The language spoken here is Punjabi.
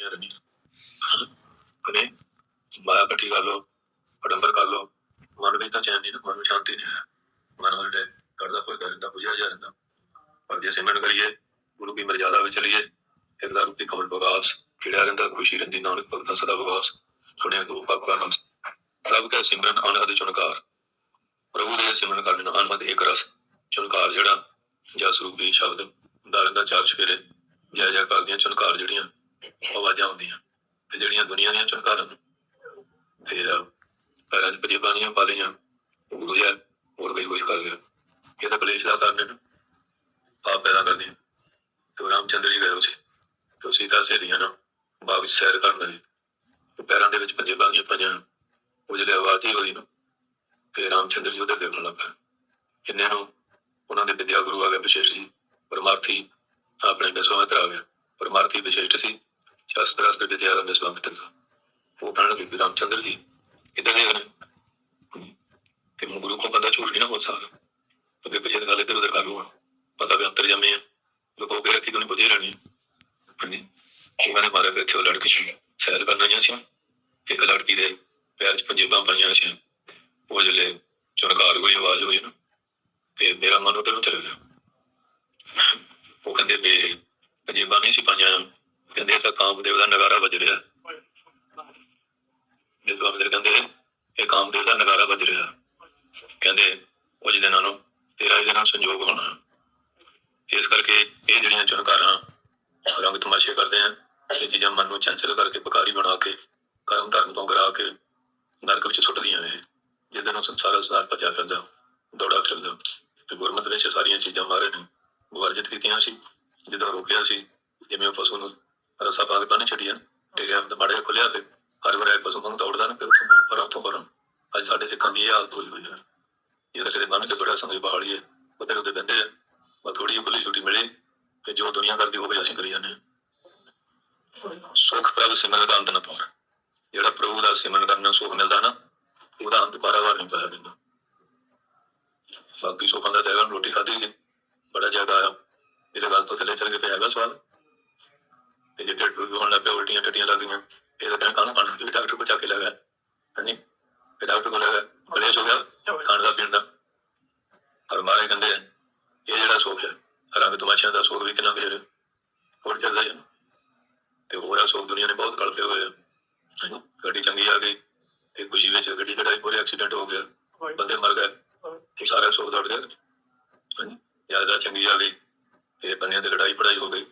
ਯਾਰ ਨਹੀਂ ਕਨੇ ਮਾਇਆ ਇਕੱਠੀ ਕਰ ਲੋ ਅਡੰਬਰ ਕਰ ਲੋ ਮਨ ਵਿੱਚ ਤਾਂ ਚੈਨ ਨਹੀਂ ਨਾ, ਕਰੀਏ ਗੁਰੂ ਕੀ ਮਰਜ਼ਾਦਾ ਵਿੱਚ ਚਲੀਏ ਇਹਦਾ ਰੂਪੀ ਕਮਲ ਬਗਾਸ ਖਿੜਿਆ ਰਹਿੰਦਾ ਖੁਸ਼ੀ ਰਹਿੰਦੀ ਨਾਨਕ ਭਗਤਾਂ ਸਦਾ ਬਗਾਸ। ਸੁਣਿਆ ਦੋ ਪਾਪਾ ਨਾਮ ਪ੍ਰਭ ਕਾ ਸਿਮਰਨ ਅਨਹਦ ਚੁਣਕਾਰ। ਪ੍ਰਭੂ ਦੇ ਸਿਮਰਨ ਕਰਨ ਨਾਲ ਅਨਹਦ ਇੱਕ ਰਸ। ਚੁਣਕਾਰ ਜਿਹੜਾ ਜਸ ਰੂਪੀ ਸ਼ਬਦ ਦਾ ਰਹਿੰਦਾ ਚਾਰ ਚਫੇਰੇ। ਜੈ ਜੈ ਕਰਦੀਆਂ ਚੁਣਕਾਰ ਜਿਹੜੀਆਂ ਉਹ ਆਵਾਜ਼ਾਂ ਹੁੰਦੀਆਂ ਤੇ ਜਿਹੜੀਆਂ ਦੁਨੀਆ ਦੀਆਂ ਚੁਨਕਾਰਾਂ ਨੇ ਤੇ ਅਹ, ਪੈਰਾਂ 'ਚ ਪਜੇਬਾਂ ਦੀਆਂ ਪਾ ਲਈਆਂ ਉਹ ਗੁਰੂ ਜੀ ਹੋਰ ਕਈ ਕੁਝ ਕਰ ਲਿਆ। ਇਹ ਤਾਂ ਕਲੇਸ਼ ਦਾ ਕਾਰਨ ਹੈ ਨਾ, ਆਪ ਪੈਦਾ ਕਰਦੀ ਤੇ ਰਾਮਚੰਦਰ ਜੀ ਗਏ ਉਸੇ ਤੇ ਸੀਤਾ ਸਹੇਲੀਆਂ ਨਾ ਬਾਗ ਵਿੱਚ ਸੈਰ ਕਰਨ ਲਈ ਪੈਰਾਂ ਦੇ ਵਿੱਚ ਪਜੇਬਾਂ ਦੀਆਂ ਪਈਆਂ। ਉਹ ਜਿਹੜੇ ਆਵਾਜ਼ ਹੀ ਹੋਈ ਨਾ, ਤੇ ਰਾਮਚੰਦਰ ਜੀ ਉਹਦੇ ਦੇਖਣ ਲੱਗ ਪਏ। ਕਿੰਨੇ ਨੂੰ ਉਹਨਾਂ ਦੇ ਵਿਦਿਆ ਗੁਰੂ ਆ ਗਏ ਵਿਸ਼ੇਸ਼ ਜੀ। ਪਰਮਾਰਥੀ ਆਪਣੇ ਵਿਸ਼ਵਾਮਿਤਰ ਆ ਗਿਆ ਪਰਮਾਰਥੀ ਵਿਸ਼ੇਸ਼ ਸੀ ਸ਼ਾਸਤਰ ਅਸਤਰ ਵਿਦਿਆ ਦਾ ਵਿਸ਼ਵਾਮਿਤਰ ਉਹ ਕਹਿਣ ਲੱਗੇ ਵੀ ਰਾਮਚੰਦਰ ਜੀ ਇਦਾਂ ਦੇ ਨੇ ਕਿ ਹੁਣ ਗੁਰੂ ਕੋ ਬੰਦਾ ਝੂਠ ਨਹੀਂ ਨਾ ਹੋ ਸਕਦਾ। ਅੱਗੇ ਪਿੱਛੇ ਦੀ ਗੱਲ ਇੱਧਰ ਉੱਧਰ ਕਰ ਲੂਗਾ ਪਤਾ ਵੀ ਅੰਤਰ ਜੰਮੇ ਆ। ਲੋਕੋ ਕੇ ਰੱਖੀ ਤੋਂ ਨਹੀਂ ਪੁੱਜੇ ਰਹਿਣੀ ਹਾਂਜੀ ਉਹਨਾਂ ਨੇ ਮਾਰੇ ਬੈਠੇ ਉਹ ਲੜਕੀ ਸੀ। ਸੈਰ ਕਰਨ ਆਈਆਂ ਸੀ। ਇੱਕ ਲੜਕੀ ਦੇ ਪੈਰ 'ਚ ਪੰਜੇਬਾਂ ਪਾਈਆਂ ਸੀ। ਉਹ ਜਿਹੜੇ ਚੁਣਕਾਰ ਹੋਈ, ਆਵਾਜ਼ ਹੋਈ ਨਾ। ਤੇ ਮੇਰਾ ਮਨ ਉਧਰ ਨੂੰ ਚਲੇ ਗਿਆ। ਉਹ ਕਹਿੰਦੇ ਵੀ ਪੰਜੇਬਾਂ ਨਹੀਂ ਸੀ ਪਾਈਆਂ। ਕਹਿੰਦੇ ਤਾਂ ਕਾਮਦੇਵ ਦਾ ਨਗਾਰਾ ਵੱਜ ਰਿਹਾ ਜਦੋਂ ਮੇਰੇ ਕਹਿੰਦੇ ਇਹ ਕਾਮਦੇਵ ਦਾ ਨਗਾਰਾ ਵੱਜ ਰਿਹਾ। ਕਹਿੰਦੇ, ਉਹ ਜਿਹਦੇ ਨੂੰ ਤੇਰਾ ਇਹਦੇ ਨਾਲ ਸੰਯੋਗ ਹੋਣਾ। ਇਸ ਕਰਕੇ ਇਹ ਜਿਹੜੀਆਂ ਚੁਨਕਾਰਾਂ ਰੰਗ ਤਮਾਸ਼ੇ ਕਰਦੇ ਆ, ਇਹ ਚੀਜ਼ਾਂ ਮਨ ਨੂੰ ਚੰਚਲ ਕਰਕੇ ਬਕਾਰੀ ਬਣਾ ਕੇ, ਕਰਮ ਧਰਮ ਤੋਂ ਗਰਾ ਕੇ, ਨਰਕ ਵਿੱਚ ਸੁੱਟਦੀਆਂ ਨੇ। ਜਿਹਦੇ ਨੂੰ ਸੰਸਾਰ ਸੰਸਾਰ ਭੱਜਿਆ ਫਿਰਦਾ, ਦੌੜਾ ਫਿਰਦਾ। ਤੇ ਗੁਰਮਤਿ ਵਿੱਚ ਸਾਰੀਆਂ ਚੀਜ਼ਾਂ ਮਾਰੇ ਨੇ। ਵਰਜਿਤ ਕੀਤੀਆਂ ਸੀ, ਜਦੋਂ ਰੋਕਿਆ ਸੀ, ਜਿਵੇਂ ਉਹ ਪਸ਼ੂ ਨੂੰ ਰਸਾ ਪਾ ਕੇ ਬੰਨ ਛੱਡੀਆਂ ਠੀਕ ਹੈ ਤੇ ਮਾੜੇ ਖੁੱਲਿਆ ਤੇ ਹਰ ਵਾਰ ਇਹ ਪਸ਼ੂ ਨੂੰ ਦੌੜਦਾ ਨਾ ਫਿਰ ਉੱਥੋਂ ਪਰ ਉੱਥੋਂ ਪਰ ਅੱਜ ਸਾਡੇ ਸਿੱਖਾਂ ਦੀ ਇਹ ਹਾਲਤ ਹੋਈ ਹੋਈ ਹੈ ਇਹ ਤਾਂ ਕਿਤੇ ਬੰਨ ਕੇ ਬੜਾ ਸੰਗੀ ਬਹਾਲੀਏ ਉਹਦੇ ਉਹਦੇ ਬੰਦੇ ਆ। ਥੋੜੀ ਜਿਹੀ ਛੁੱਟੀ ਮਿਲੇ ਤੇ ਜੋ ਦੁਨੀਆ ਕਰਦੀ ਹੋਵੇ ਅਸੀਂ ਕਰੀ ਜਾਂਦੇ ਸੁਖ ਪ੍ਰਭ ਸਿਮਰਨ ਦਾ ਅੰਤ ਨਾ ਪਾਰ ਜਿਹੜਾ ਪ੍ਰਭੂ ਦਾ ਸਿਮਰਨ ਕਰਨ ਨਾਲ ਸੁਖ ਮਿਲਦਾ ਨਾ, ਉਹਦਾ ਅੰਤ ਪਾਰਾਵਾਰ ਨਹੀਂ ਪਾਇਆ ਜਾਂਦਾ। ਬਾਕੀ ਸੁਖਾਂ ਦਾ ਤੈਗਾ ਰੋਟੀ ਖਾਧੀ ਸੀ। ਬੜਾ ਜ਼ਿਆਦਾ ਆਇਆ। ਇਹਦੇ ਗੱਲ ਤੋਂ ਥੱਲੇ ਚੱਲ ਕੇ ਪਿਆ ਹੈਗਾ ਸਵਾਦ ਤੇ ਜੇ ਢਿੱਡ ਵੀ ਹੋਣ ਲੱਗ ਪਿਆ ਉਲਟੀਆਂ ਟੱਟੀਆਂ ਲੱਗਦੀਆਂ। ਇਹ ਤਾਂ ਕਹਿੰਦਾ ਕਾਹਨੂੰ ਖਾਣਾ ਕਿ ਡਾਕਟਰ ਕੋਲ ਚੱਕ ਕੇ ਲਗਾ ਹਾਂਜੀ ਫਿਰ ਡਾਕਟਰ ਕੋਲ ਲਗਾ ਕਲੇਸ਼ ਹੋ ਗਿਆ ਖਾਣ ਦਾ ਪੀਣ ਦਾ ਪਰ ਮਾਰੇ ਕਹਿੰਦੇ ਆ, ਇਹ ਜਿਹੜਾ ਸੁੱਖ ਹੈ ਰੰਗ ਤਮਾਸ਼ਿਆਂ ਦਾ ਸੁੱਖ ਵੀ ਕਿੰਨਾ ਕੁ ਜਿਹੜਾ ਹੋਰ ਚੱਲਦਾ ਜਾਂਦਾ ਤੇ ਹੋਰ ਆ ਸੁੱਖ ਦੁਨੀਆ ਨੇ ਬਹੁਤ ਕਲਪੇ ਹੋਏ ਆ। ਗੱਡੀ ਚੰਗੀ ਆ ਗਈ ਤੇ ਖੁਸ਼ੀ ਵਿੱਚ ਗੱਡੀ ਚੜਾਈ ਪੂਰੇ ਐਕਸੀਡੈਂਟ ਹੋ ਗਿਆ। ਬੰਦੇ ਮਰ ਗਏ। ਇਹ ਸਾਰਾ ਸੁੱਖ ਦੌੜ ਗਿਆ ਹਾਂਜੀ ਜ਼ਿਆਦਾ ਚੰਗੀ ਆ ਗਈ ਤੇ ਬੰਨਿਆਂ ਤੇ ਲੜਾਈ ਪੜਾਈ ਹੋ ਗਈ।